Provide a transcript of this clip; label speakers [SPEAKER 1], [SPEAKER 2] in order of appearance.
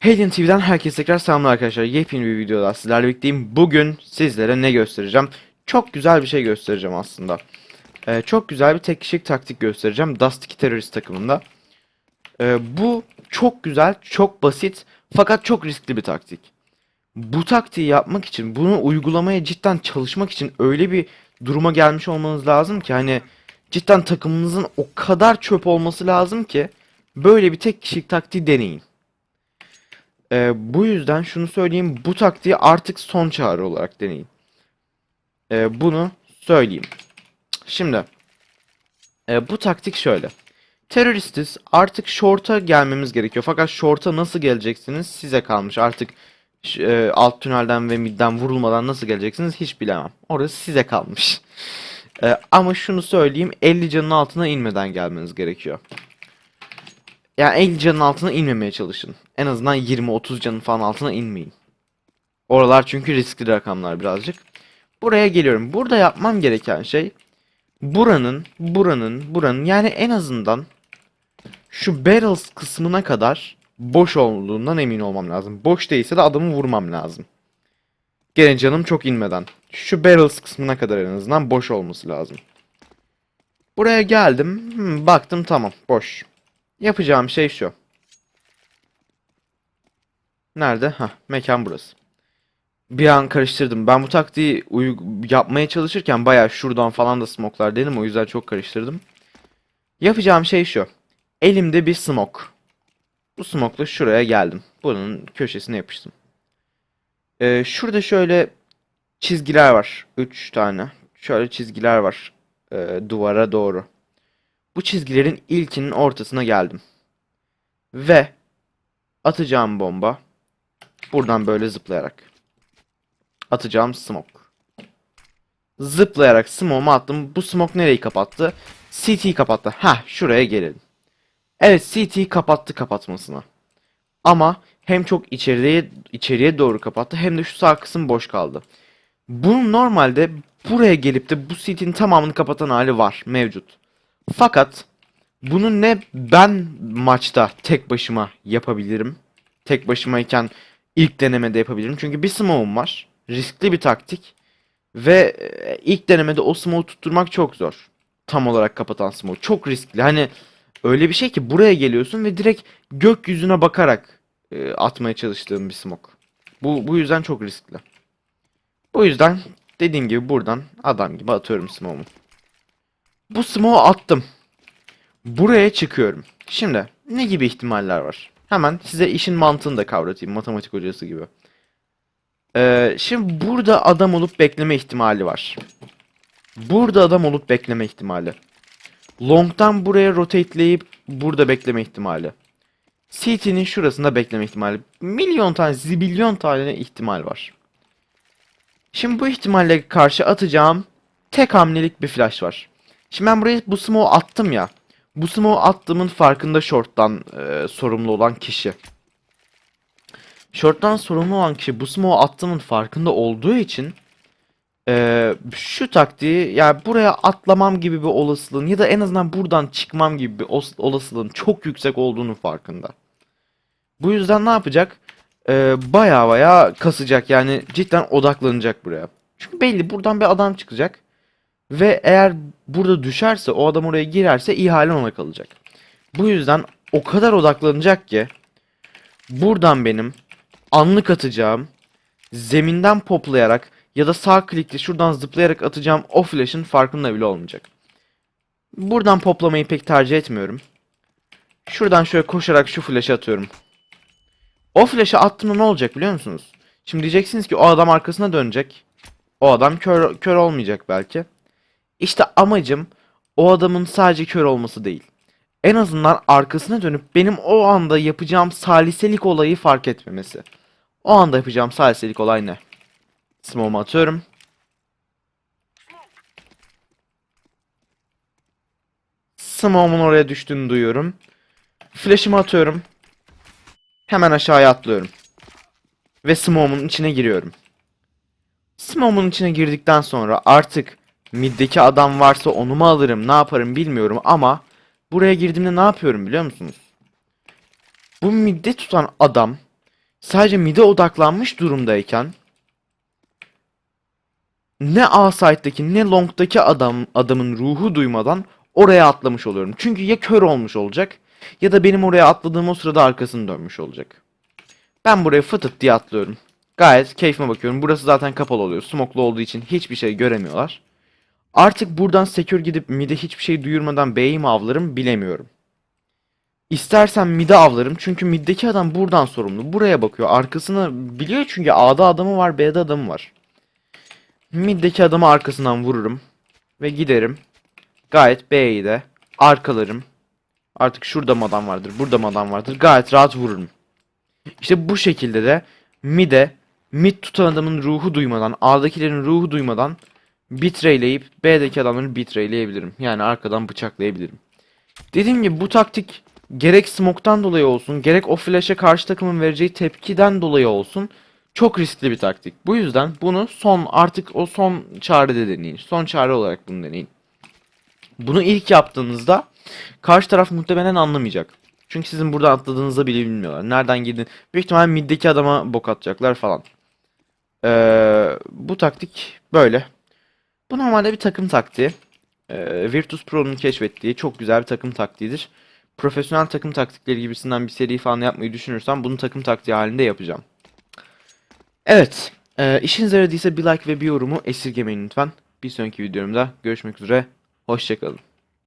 [SPEAKER 1] Hayden TV'den herkese tekrar selamlar arkadaşlar. Yepyeni bir videoda sizlerle birlikteyim. Bugün sizlere ne göstereceğim? Çok güzel bir şey göstereceğim aslında. Ee, çok güzel bir tek kişilik taktik göstereceğim. Dust 2 terörist takımında. Ee, bu çok güzel, çok basit fakat çok riskli bir taktik. Bu taktiği yapmak için, bunu uygulamaya cidden çalışmak için öyle bir duruma gelmiş olmanız lazım ki hani cidden takımınızın o kadar çöp olması lazım ki böyle bir tek kişilik taktiği deneyin. Ee, bu yüzden şunu söyleyeyim. Bu taktiği artık son çağrı olarak deneyin. Ee, bunu söyleyeyim. Şimdi e, bu taktik şöyle. Teröristiz. Artık short'a gelmemiz gerekiyor. Fakat short'a nasıl geleceksiniz size kalmış. Artık e, alt tünelden ve midden vurulmadan nasıl geleceksiniz hiç bilemem. Orası size kalmış. E, ama şunu söyleyeyim. 50 canın altına inmeden gelmeniz gerekiyor. Yani 50 canın altına inmemeye çalışın. En azından 20-30 canın falan altına inmeyin. Oralar çünkü riskli rakamlar birazcık. Buraya geliyorum. Burada yapmam gereken şey buranın, buranın, buranın yani en azından şu barrels kısmına kadar boş olduğundan emin olmam lazım. Boş değilse de adamı vurmam lazım. Gene canım çok inmeden. Şu barrels kısmına kadar en azından boş olması lazım. Buraya geldim. Hmm, baktım tamam boş. Yapacağım şey şu. Nerede? Ha, mekan burası. Bir an karıştırdım. Ben bu taktiği yapmaya çalışırken bayağı şuradan falan da smoklar dedim. O yüzden çok karıştırdım. Yapacağım şey şu. Elimde bir smoke. Bu smoke'la şuraya geldim. Bunun köşesine yapıştım. Ee, şurada şöyle çizgiler var. 3 tane. Şöyle çizgiler var. ee, duvara doğru. Bu çizgilerin ilkinin ortasına geldim. Ve atacağım bomba buradan böyle zıplayarak. Atacağım smoke. Zıplayarak smoke'umu attım. Bu smoke nereyi kapattı? CT'yi kapattı. Ha, şuraya gelelim. Evet, CT'yi kapattı kapatmasına. Ama hem çok içeriye içeriye doğru kapattı hem de şu sağ kısım boş kaldı. Bunun normalde buraya gelip de bu CT'nin tamamını kapatan hali var, mevcut. Fakat bunu ne ben maçta tek başıma yapabilirim. Tek başımayken ilk denemede yapabilirim. Çünkü bir smoke'um var. Riskli bir taktik. Ve e, ilk denemede o smoke'u tutturmak çok zor. Tam olarak kapatan smoke. Çok riskli. Hani öyle bir şey ki buraya geliyorsun ve direkt gökyüzüne bakarak e, atmaya çalıştığım bir smoke. Bu, bu yüzden çok riskli. Bu yüzden dediğim gibi buradan adam gibi atıyorum smoke'umu. Bu smoke'u attım. Buraya çıkıyorum. Şimdi ne gibi ihtimaller var? Hemen size işin mantığını da kavratayım matematik hocası gibi. Ee, şimdi burada adam olup bekleme ihtimali var. Burada adam olup bekleme ihtimali. Long'dan buraya rotate'leyip burada bekleme ihtimali. CT'nin şurasında bekleme ihtimali. Milyon tane, zibilyon tane ihtimal var. Şimdi bu ihtimalle karşı atacağım tek hamlelik bir flash var. Şimdi ben buraya bu smoke'u attım ya. Bu smoke'u attığımın farkında short'tan e, sorumlu olan kişi. Short'tan sorumlu olan kişi bu smoke'u attığımın farkında olduğu için e, şu taktiği yani buraya atlamam gibi bir olasılığın ya da en azından buradan çıkmam gibi bir olasılığın çok yüksek olduğunu farkında. Bu yüzden ne yapacak? E, baya baya kasacak yani cidden odaklanacak buraya. Çünkü belli buradan bir adam çıkacak. Ve eğer burada düşerse o adam oraya girerse ihale ona kalacak. Bu yüzden o kadar odaklanacak ki buradan benim anlık atacağım zeminden poplayarak ya da sağ klikle şuradan zıplayarak atacağım o flash'ın farkında bile olmayacak. Buradan poplamayı pek tercih etmiyorum. Şuradan şöyle koşarak şu flash'ı atıyorum. O flash'ı attığımda ne olacak biliyor musunuz? Şimdi diyeceksiniz ki o adam arkasına dönecek. O adam kör, kör olmayacak belki. İşte amacım o adamın sadece kör olması değil. En azından arkasına dönüp benim o anda yapacağım saliselik olayı fark etmemesi. O anda yapacağım saliselik olay ne? Smoke'umu atıyorum. Smoke'umun oraya düştüğünü duyuyorum. Flash'ımı atıyorum. Hemen aşağıya atlıyorum. Ve smoke'umun içine giriyorum. Smoke'umun içine girdikten sonra artık Mid'deki adam varsa onu mu alırım ne yaparım bilmiyorum ama buraya girdiğimde ne yapıyorum biliyor musunuz? Bu midde tutan adam sadece mid'e odaklanmış durumdayken ne A site'daki ne long'daki adam adamın ruhu duymadan oraya atlamış oluyorum. Çünkü ya kör olmuş olacak ya da benim oraya atladığım o sırada arkasını dönmüş olacak. Ben buraya fıtıt diye atlıyorum. Gayet keyfime bakıyorum. Burası zaten kapalı oluyor. Smoklu olduğu için hiçbir şey göremiyorlar. Artık buradan secure gidip mid'e hiçbir şey duyurmadan B'yi mi avlarım bilemiyorum. İstersen mid'e avlarım çünkü mid'deki adam buradan sorumlu. Buraya bakıyor. Arkasını biliyor çünkü A'da adamı var, B'de adamı var. Mid'deki adamı arkasından vururum. Ve giderim. Gayet B'yi de arkalarım. Artık şurada mı adam vardır, burada mı adam vardır. Gayet rahat vururum. İşte bu şekilde de mid'e mid tutan adamın ruhu duymadan, A'dakilerin ruhu duymadan bitreyleyip B'deki adamları bitreyleyebilirim. Yani arkadan bıçaklayabilirim. Dediğim gibi bu taktik gerek smoke'tan dolayı olsun, gerek o flash'e karşı takımın vereceği tepkiden dolayı olsun çok riskli bir taktik. Bu yüzden bunu son artık o son çarede deneyin. Son çare olarak bunu deneyin. Bunu ilk yaptığınızda karşı taraf muhtemelen anlamayacak. Çünkü sizin burada atladığınızda bile bilmiyorlar. Nereden girdin? Büyük ihtimal middeki adama bok atacaklar falan. Ee, bu taktik böyle. Bu normalde bir takım taktiği. Ee, Virtus Pro'nun keşfettiği çok güzel bir takım taktiğidir. Profesyonel takım taktikleri gibisinden bir seri falan yapmayı düşünürsem bunu takım taktiği halinde yapacağım. Evet. E, işinize yaradıysa bir like ve bir yorumu esirgemeyin lütfen. Bir sonraki videomda görüşmek üzere. Hoşçakalın.